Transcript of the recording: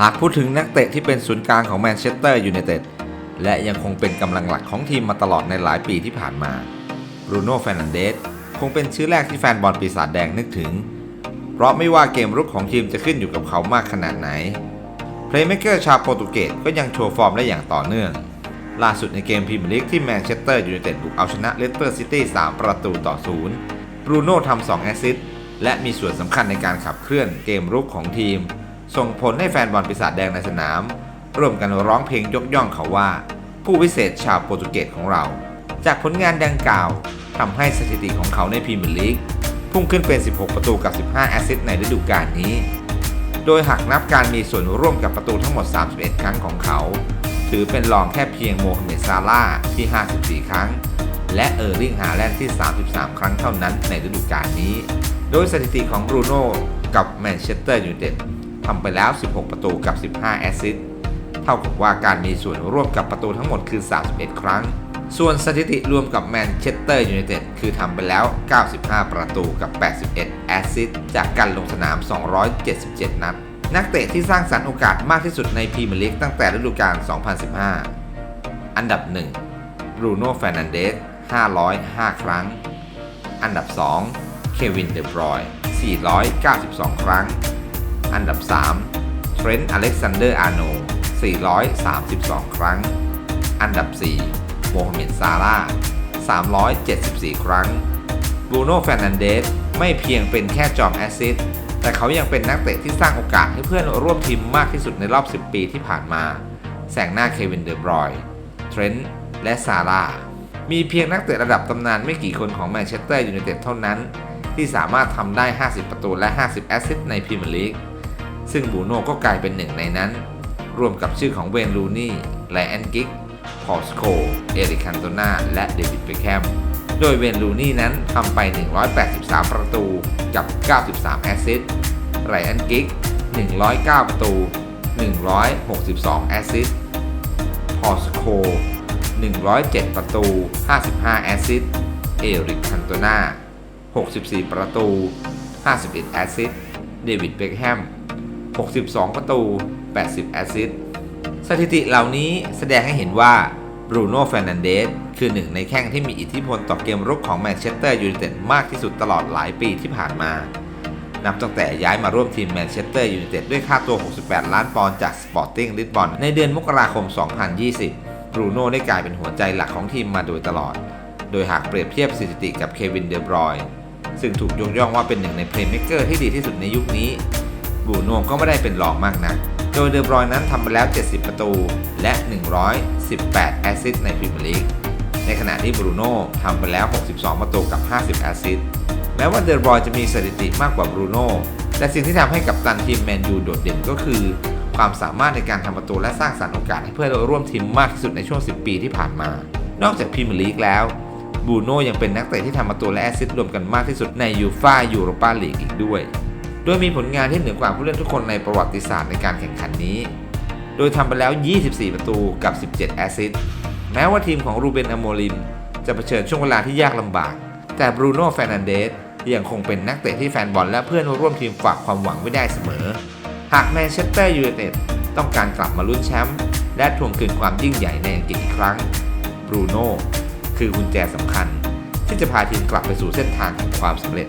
หากพูดถึงนักเตะที่เป็นศูนย์กลางของแมนเชสเตอร์ยูไนเต็ดและยังคงเป็นกำลังหลักของทีมมาตลอดในหลายปีที่ผ่านมาบรูโน่เฟรนันเดสคงเป็นชื่อแรกที่แฟนบอลปีศาจแดงนึกถึง เพราะไม่ว่าเกมรุกของทีมจะขึ้นอยู่กับเขามากขนาดไหน เพลย์เมกเกอร์ชาวโปรตุเกสก็ยังโชว์ฟอร์มได้อย่างต่อเนื่อง ล่าสุดในเกมพรีเมียร์ลีกที่แมนเชสเตอร์ยูไนเต็ดบุกเอาชนะเลสเตอร์ซิตี้3ประตูต่อศูนย์บรูโน่ทำ2แอสซิสต์และมีส่วนสำคัญในการขับเคลื่อนเกมรุกของทีม ส่งผลให้แฟนบอลปีศาจแดงในสนาม ร่วมกันร้องเพลงยกย่องเขาว่า ผู้วิเศษชาวโปรตุเกสของเรา จากผลงานดังกล่าวทำให้สถิติของเขาในพรีเมียร์ลีกพุ่งขึ้นเป็น 16 ประตูกับ 15 แอสซิสต์ในฤดูกาลนี้ โดยหากนับการมีส่วนร่วมกับประตูทั้งหมด 31 ครั้งของเขา ถือเป็นรองแค่เพียงโมฮัมเหม็ดซาร่าที่ 54 ครั้ง และเออร์ลิงฮาแลนด์ที่ 33 ครั้งเท่านั้นในฤดูกาลนี้ โดยสถิติของบรูโน่กับแมนเชสเตอร์ยูไนเต็ด ทำไปแล้ว 16 ประตูกับ 15 แอสซิสต์เท่ากับว่าการมีส่วนร่วมกับประตูทั้งหมดคือ 31 ครั้ง ส่วนสถิติรวมกับแมนเชสเตอร์ยูไนเต็ดคือทำไปแล้ว 95 ประตูกับ 81 แอสซิสต์จากการลงสนาม 277 นัด นักเตะที่สร้างสรรค์โอกาสมากที่สุดในพรีเมียร์ลีกตั้งแต่ฤดูกาล 2015 อันดับ 1 บรูโน่แฟร์นันเดส 505 ครั้ง อันดับ 2 เควิน เดบรอย492 ครั้ง อันดับ 3 เทรนต์อเล็กซานเดอร์ อาร์โน 432 ครั้ง อันดับ 4 โมฮัมเหม็ด ซาร่า 374 ครั้ง บรูโน่แฟร์นันเดสไม่เพียงเป็นแค่จอมแอสซิสต์แต่เขายังเป็นนักเตะที่สร้างโอกาสให้เพื่อนร่วมทีมมากที่สุดในรอบ 10 ปีที่ผ่านมาแซงหน้าเควินเดบรอย เทรนต์ และซาร่า มีเพียงนักเตะระดับตำนานไม่กี่คนของแมนเชสเตอร์ยูไนเต็ดเท่านั้น ที่สามารถทำได้ 50 ประตูและ 50 แอสซิสต์ในพรีเมียร์ลีก ซึ่งบูโน่ก็กลายเป็นหนึ่งในนั้น รวมกับชื่อของเวนลูนี่ไลแอนกิกพอสโคเอริกคันโตนาและเดวิดเบคแฮมโดยเวนลูนี่นั้นทำไป 183 ประตูกับ 93 แอสซิสต์ไรอันกิก 109 ประตู 162 แอสซิสต์พอสโค107 ประตู 55 แอสซิสต์เอริกคันโตนา64 ประตู 51 แอสซิสต์เดวิดเบคแฮม 62 ประตู 80 แอสซิสต์สถิติเหล่านี้แสดงให้เห็นว่าบรูโน่เฟรนันเดสคือหนึ่งในแข้งที่มีอิทธิพลต่อเกมรุกของแมนเชสเตอร์ยูไนเต็ดมากที่สุดตลอดหลายปีที่ผ่านมา นับตั้งแต่ย้ายมาร่วมทีมแมนเชสเตอร์ยูไนเต็ดด้วยค่าตัว 68 ล้านปอนด์จากสปอร์ติ้งลิสบอนในเดือนมกราคม 2020 บรูโน่ได้กลายเป็นหัวใจหลักของทีมมาโดยตลอด โดยหากเปรียบเทียบสถิติกับเควินเดบรอยซึ่งถูกยกย่องว่าเป็นหนึ่งในเพลย์เมกเกอร์ที่ดีที่สุดในยุคนี้ บูโน่ก็ไม่ได้เป็นรองมากนักโดยเดอบรอยนั้นทำไปแล้ว 70 ประตู และ 118 แอสซิสต์ในพรีเมียร์ลีก ในขณะที่บรูโน่ทำไปแล้ว 62 ประตูกับ 50 แอสซิสต์แม้ว่าเดอบรอยจะมีสถิติมากกว่าบรูโน่แต่สิ่งที่ทำให้กับตันทีมแมนยูโดดเด่นก็คือ ความสามารถในการทำประตูและสร้างสรรค์โอกาสให้เพื่อนร่วมทีมมากที่สุดในช่วง 10 ปีที่ผ่านมา นอกจากพรีเมียร์ลีกแล้วบูโน่ยังเป็นนักเตะที่ทำประตูและแอสซิสต์รวมกันมากที่สุดในยูฟ่ายูโรปาลีกอีกด้วย โดยมีผลงานที่เหนือกว่าผู้เล่นทุกคนในประวัติศาสตร์ในการแข่งขันนี้ โดยทำไปแล้ว 24 ประตูกับ 17 แอสซิสต์แม้ว่าทีมของรูเบนอโมลิมจะเผชิญช่วงเวลาที่ยากลำบาก แต่บรูโน่แฟรนันเดสยังคงเป็นนักเตะที่แฟนบอลและเพื่อนร่วมทีมฝากความหวังไว้ได้เสมอ หากแมนเชสเตอร์ยูไนเต็ดต้องการกลับมาลุ้นแชมป์และทวงคืนความยิ่งใหญ่ในอังกฤษอีกครั้งบรูโน่คือกุญแจสำคัญ ที่จะพาทีมกลับไปสู่เส้นทางแห่งความสำเร็จ